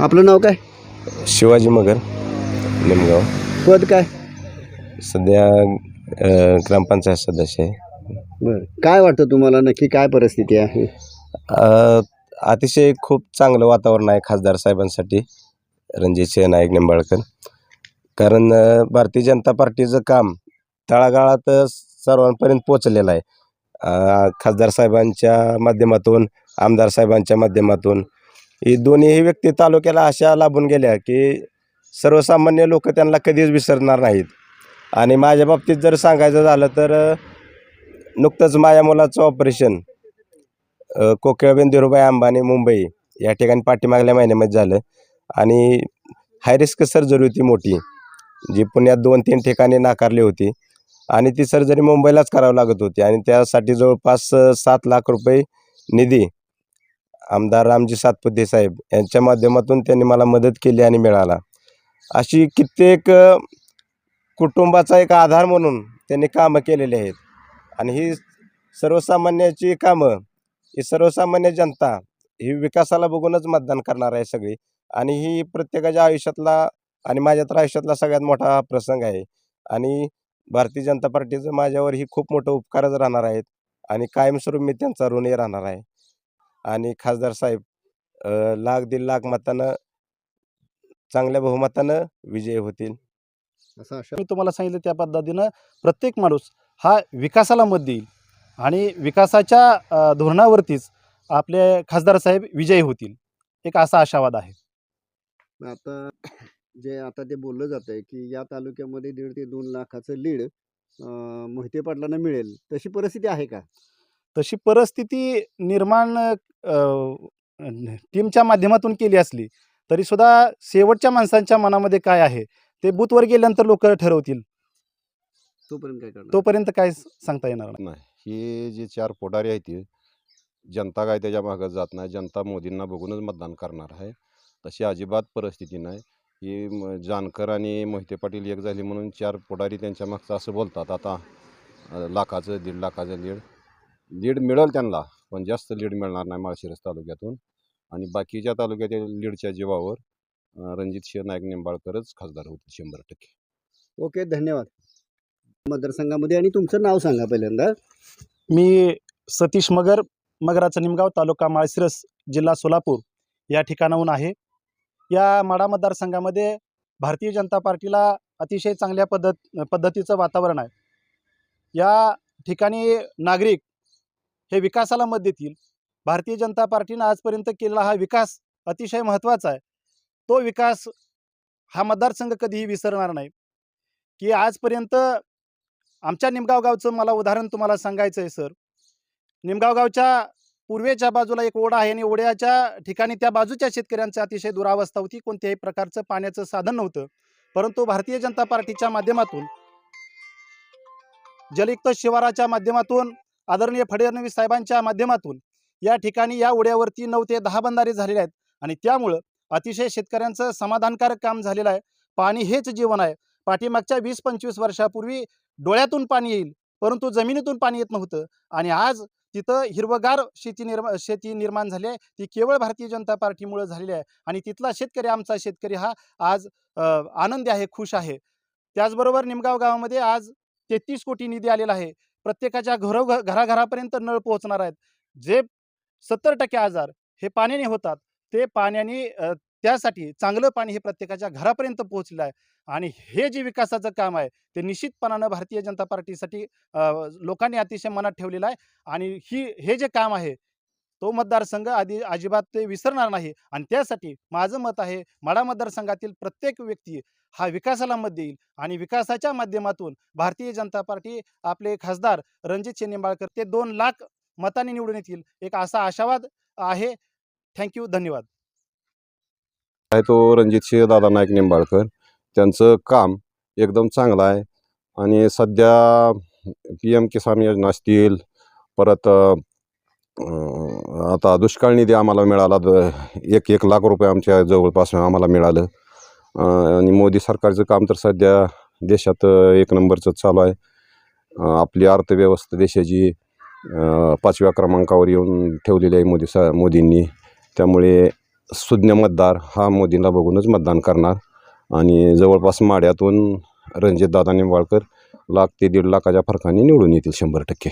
आपलं नाव काय? शिवाजी मगर निमगाव. पद काय? सध्या अ, ग्रामपंचायत सदस्य आहे. बरं. काय वाटतं तुम्हाला नक्की काय परिस्थिती आहे? अ, अतिशय खूप चांगलं वातावरण आहे खासदार साहेबांसाठी रणजितसिंह नाईक निंबाळकर. कारण अ, भारतीय जनता पार्टीचं काम तळागाळात सर्वांपर्यंत पोचलेलं आहे. अ, खासदार साहेबांच्या माध्यमातून आमदार साहेबांच्या माध्यमातून. ही दोन्हीही व्यक्ती तालुक्याला अशा लाभून गेल्या की सर्वसामान्य लोक त्यांना कधीच विसरणार नाहीत. आणि माझ्या बाबतीत जर सांगायचं झालं तर नुकतंच माझ्या मुलाचं ऑपरेशन अ, कोकिळाबेन अंबानी मुंबई या ठिकाणी पाठीमागल्या महिन्यामध्ये झालं. आणि हाय रिस्क सर्जरी होती मोठी जी पुण्यात दोन तीन ठिकाणी नाकारली होती. आणि ती सर्जरी मुंबईलाच करावी लागत होती. आणि त्यासाठी जवळपास सात लाख रुपये निधी आमदार रामजी सातपुते साहेब यांच्या माध्यमातून त्यांनी मला मदत केली आणि मिळाला. अशी कित्येक कुटुंबाचा एक आधार म्हणून त्यांनी कामं केलेली आहेत. आणि ही सर्वसामान्याची कामं ही सर्वसामान्य जनता ही विकासाला बघूनच मतदान करणार आहे सगळी. आणि ही प्रत्येकाच्या आयुष्यातला आणि माझ्या तर आयुष्यातला सगळ्यात मोठा हा प्रसंग आहे. आणि भारतीय जनता पार्टीचं माझ्यावर ही खूप मोठं उपकारच राहणार आहेत. आणि कायमस्वरूप मी त्यांचा ऋणही राहणार आहे. आणि खासदार साहेब अ, लाख दीड लाख मतानं चांगल्या बहुमतानं विजयी होतील. असं आशा मी तुम्हाला सांगितलं त्या पद्धतीनं प्रत्येक माणूस हा विकासाला मत देईल आणि विकासाच्या अ, धोरणावरतीच आपले खासदार साहेब विजयी होतील. एक असा आशावाद आहे. आता जे आता ते बोललं जात आहे की या तालुक्यामध्ये दीड ते दोन लाखाचं लीड मोहिते पाटलांना मिळेल. तशी परिस्थिती आहे का? तशी परिस्थिती निर्माण टीमच्या माध्यमातून केली असली तरीसुद्धा शेवटच्या माणसांच्या मनामध्ये काय आहे ते बूथवर गेल्यानंतर लोक ठरवतील. तोपर्यंत काय करणार? तोपर्यंत काय सांगता येणार नाही. नाही हे जे चार पुढारी आहेत ते जनता काय त्याच्या मागं जात नाही जनता मोदींना बघूनच मतदान करणार आहे. तशी अजिबात परिस्थिती नाही. ही म- जानकर आणि मोहिते पाटील एक झाली म्हणून चार पुढारी त्यांच्या मागचं असं बोलतात. आता अ, लाखाचं दीड लाखाचं लीड लीड मिळेल त्यांना पण जास्त लीड मिळणार नाही माळशिरस तालुक्यातून. आणि बाकीच्या तालुक्यातील लीडच्या जीवावर रणजित सिंह नाईक निंबाळकरच खासदार होतील शंभर टक्के. ओके धन्यवाद. मतदारसंघामध्ये आणि तुमचं नाव सांगा पहिल्यांदा. मी सतीश मगर मगराचं निमगाव तालुका माळशिरस जिल्हा सोलापूर या ठिकाणाहून आहे. या माडा मतदारसंघामध्ये भारतीय जनता पार्टीला अतिशय चांगल्या पद्धत पद्धतीचं वातावरण आहे. या ठिकाणी नागरिक हे विकासाला मत देतील. भारतीय जनता पार्टीनं आजपर्यंत केलेला हा विकास अतिशय महत्त्वाचा आहे. तो विकास हा मतदारसंघ कधीही विसरणार नाही. की आजपर्यंत आमच्या निमगाव गावचं मला उदाहरण तुम्हाला सांगायचं आहे सर. निमगाव गावच्या पूर्वेच्या बाजूला एक ओढा आहे आणि ओढ्याच्या ठिकाणी त्या बाजूच्या शेतकऱ्यांची अतिशय दुरावस्था होती. कोणत्याही प्रकारचं पाण्याचं साधन नव्हतं. परंतु भारतीय जनता पार्टीच्या माध्यमातून जलयुक्त शिवाराच्या माध्यमातून आदरणीय फडणवीस साहेबांच्या माध्यमातून या ठिकाणी या उड्यावरती नऊ ते दहा बंधारे झालेले आहेत. आणि त्यामुळं अतिशय शेतकऱ्यांचं समाधानकारक काम झालेलं आहे. पाणी हेच जीवन आहे. पाठीमागच्या वीस पंचवीस वर्षापूर्वी डोळ्यातून पाणी येईल परंतु जमिनीतून पाणी येत नव्हतं. आणि आज तिथं हिरवगार शेती निर्मा शेती निर्माण झाली आहे. ती केवळ भारतीय जनता पार्टीमुळे झालेली आहे. आणि तिथला शेतकरी आमचा शेतकरी हा आज आनंदी आहे खुश आहे. त्याचबरोबर निमगाव गावामध्ये आज तेहतीस कोटी निधी आलेला आहे. प्रत्येकाच्या घरो घराघरापर्यंत नळ पोहोचणार आहेत. जे सत्तर टक्के आजार हे पाण्याने होतात. ते पाण्याने त्यासाठी चांगलं पाणी हे प्रत्येकाच्या घरापर्यंत पोहोचलं आहे. आणि हे जे विकासाचं काम आहे ते निश्चितपणानं भारतीय जनता पार्टीसाठी लोकांनी अतिशय मनात ठेवलेलं आहे. आणि ही हे जे काम आहे तो मतदारसंघ आधी अजिबात ते विसरणार नाही. आणि त्यासाठी माझं मत आहे माडा मतदारसंघातील प्रत्येक व्यक्ती हा विकासाला मत देईल आणि विकासाच्या माध्यमातून भारतीय जनता पार्टी आपले खासदार रणजित निंबाळकर ते दोन लाख मताने निवडून येतील. एक असा आशावाद आहे. थँक्यू धन्यवाद. आहे तो रणजितसिंह दादा नाईक निंबाळकर. त्यांचं काम एकदम चांगलं आहे. आणि सध्या पी एम किसान योजना असतील परत आता दुष्काळ निधी आम्हाला मिळाला एक एक लाख रुपये आमच्या जवळपास आम्हाला मिळालं. आणि मोदी सरकारचं काम तर सध्या देशात एक नंबरचं चालू आहे. आपली अर्थव्यवस्था देशाची पाचव्या क्रमांकावर येऊन ठेवलेली आहे मोदी सा मोदींनी. त्यामुळे सुज्ञ मतदार हा मोदींना बघूनच मतदान करणार. आणि जवळपास माड्यातून रणजितदादा निंबाळकर लाख ते दीड लाखाच्या फरकाने निवडून येतील शंभर टक्के.